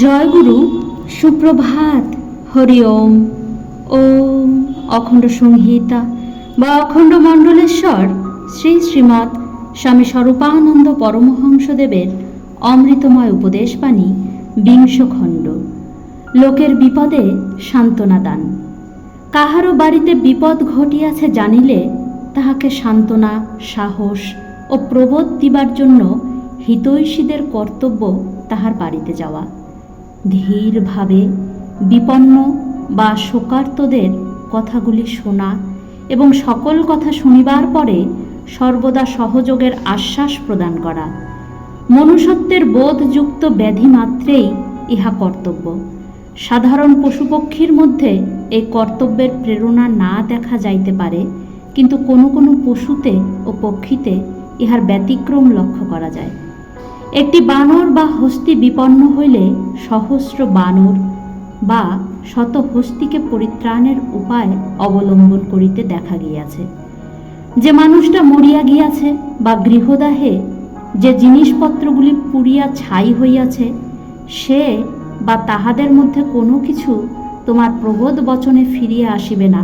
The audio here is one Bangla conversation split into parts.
জয়গুরু, সুপ্রভাত। হরি ওম। ওম অখণ্ড সংহিতা বা অখণ্ড মণ্ডলেশ্বর শ্রী শ্রীমৎ স্বামী স্বরূপানন্দ পরমহংসদেবের অমৃতময় উপদেশ উপদেশবাণী বিংশ খণ্ড লোকের বিপদে সান্ত্বনা দান। কাহারও বাড়িতে বিপদ ঘটিয়াছে জানিলে তাহাকে সান্ত্বনা, সাহস ও প্রবোধ দিবার জন্য হিতৈষীদের কর্তব্য তাহার বাড়িতে যাওয়া। ধীরভাবে বিপন্ন বা শোকার্তদের কথাগুলি শোনা এবং সকল কথা শুনিবার পরে সর্বদা সহযোগের আশ্বাস প্রদান করা। মনুষ্যত্বের বোধযুক্ত ব্যাধি মাত্রেই ইহা কর্তব্য। সাধারণ পশুপক্ষীর মধ্যে এই কর্তব্যের প্রেরণা না দেখা যাইতে পারে, কিন্তু কোনো কোনো পশুতে ও পক্ষীতে ইহার ব্যতিক্রম লক্ষ্য করা যায়। একটি বানর বা হস্তি বিপন্ন হইলে সহস্র বানর বা শত হস্তিকে পরিত্রাণের উপায় অবলম্বন করিতে দেখা গিয়াছে। যে মানুষটা মরিয়া গিয়াছে বা গৃহদাহে যে জিনিসপত্রগুলি পুড়িয়া ছাই হইয়াছে, সে বা তাহাদের মধ্যে কোনো কিছু তোমার প্রবোধ বচনে ফিরিয়া আসিবে না।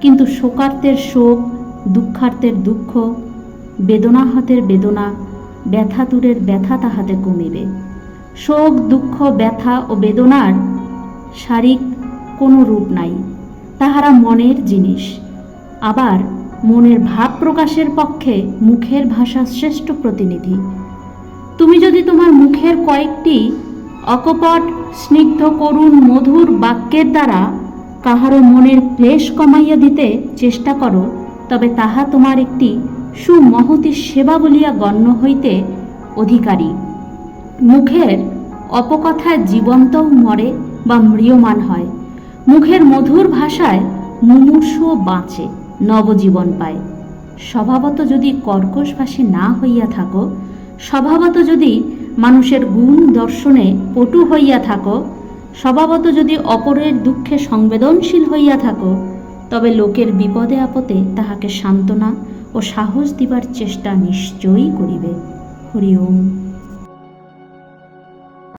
কিন্তু শোকার্তের শোক, দুঃখার্তের দুঃখ, বেদনাহতের বেদনা ব্যথাতুরের ব্যথা তাহাতে কমিবে। শোক, দুঃখ, ব্যথা ও বেদনার শারীরিক কোনো রূপ নাই, তাহারা মনের জিনিস। আবার মনের ভাব প্রকাশের পক্ষে মুখের ভাষা শ্রেষ্ঠ প্রতিনিধি। তুমি যদি তোমার মুখের কয়েকটি অকপট, স্নিগ্ধ, করুণ, মধুর বাক্যের দ্বারা কাহারও মনের ক্লেশ কমাইয়া দিতে চেষ্টা করো, তবে তাহা তোমার একটি সুমহতি সেবা বলিয়া গণ্য হইতে অধিকারী। মুখের অপকথায় জীবন্তও মরে বা ম্রিয়মান হয়। মুখের মধুর ভাষায় মুমূর্ষুও বাঁচে, নবজীবন পায়। স্বভাবত যদি কর্কশভাষী না হইয়া থাকো, স্বভাবত যদি মানুষের গুণ দর্শনে পটু হইয়া থাকো, স্বভাবত যদি অপরের দুঃখে সংবেদনশীল হইয়া থাকো, তবে লোকের বিপদে আপদে তাহাকে সান্ত্বনা ও সাহস দিবার চেষ্টা নিশ্চয়ই করিবে। হরি ওম।